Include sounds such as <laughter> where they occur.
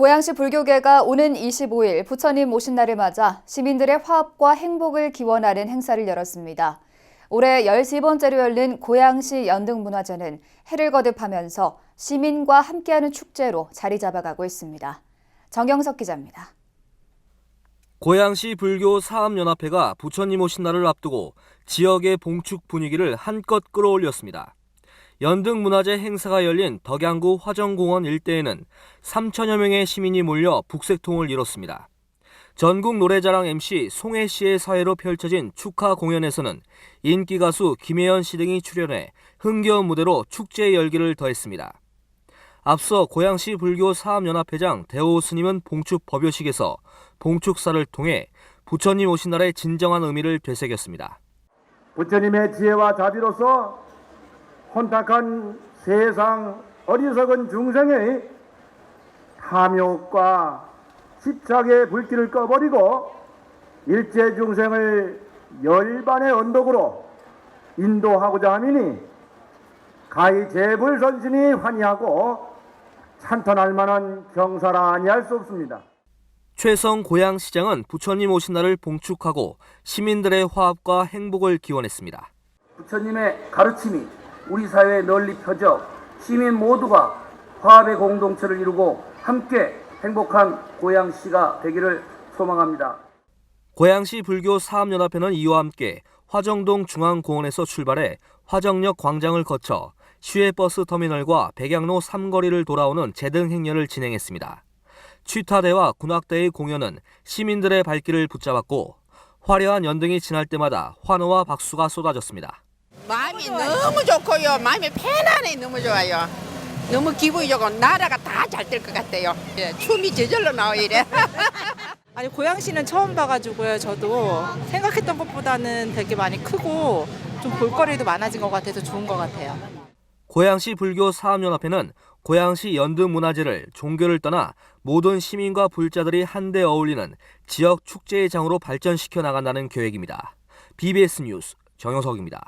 고양시 불교계가 오는 25일 부처님 오신 날을 맞아 시민들의 화합과 행복을 기원하는 행사를 열었습니다. 올해 13번째로 열린 고양시 연등문화제는 해를 거듭하면서 시민과 함께하는 축제로 자리 잡아가고 있습니다. 정경석 기자입니다. 고양시 불교 사암연합회가 부처님 오신 날을 앞두고 지역의 봉축 분위기를 한껏 끌어올렸습니다. 연등문화제 행사가 열린 덕양구 화정공원 일대에는 3천여 명의 시민이 몰려 북색통을 이뤘습니다. 전국 노래자랑 MC 송혜 씨의 사회로 펼쳐진 축하 공연에서는 인기 가수 김혜연 씨 등이 출연해 흥겨운 무대로 축제의 열기를 더했습니다. 앞서 고양시 불교 사암연합회장 대호 스님은 봉축 법요식에서 봉축사를 통해 부처님 오신 날의 진정한 의미를 되새겼습니다. 부처님의 지혜와 자비로서 혼탁한 세상 어리석은 중생의 탐욕과 집착의 불길을 꺼버리고 일체 중생을 열반의 언덕으로 인도하고자 함이니 가히 재불선신이 환희하고 찬탄할 만한 경사라 아니할 수 없습니다. 최성 고양시장은 부처님 오신 날을 봉축하고 시민들의 화합과 행복을 기원했습니다. 부처님의 가르침이 우리 사회에 널리 펴져 시민 모두가 화합의 공동체를 이루고 함께 행복한 고양시가 되기를 소망합니다. 고양시 불교 사암연합회는 이와 함께 화정동 중앙공원에서 출발해 화정역 광장을 거쳐 시외버스 터미널과 백양로 삼거리를 돌아오는 제등 행렬을 진행했습니다. 취타대와 군악대의 공연은 시민들의 발길을 붙잡았고 화려한 연등이 지날 때마다 환호와 박수가 쏟아졌습니다. 마음이 너무 좋고요. 마음이 편안해 너무 좋아요. 너무 기분이 좋고 나라가 다 잘 될 것 같아요. 예, 춤이 저절로 나와 이래. <laughs> 아니 고양시는 처음 봐가지고요. 저도 생각했던 것보다는 되게 많이 크고 좀 볼거리도 많아진 것 같아서 좋은 것 같아요. 고양시 불교 사암연합회는 고양시 연등문화제를 종교를 떠나 모든 시민과 불자들이 한데 어울리는 지역 축제의 장으로 발전시켜 나간다는 계획입니다. BBS 뉴스 정영석입니다.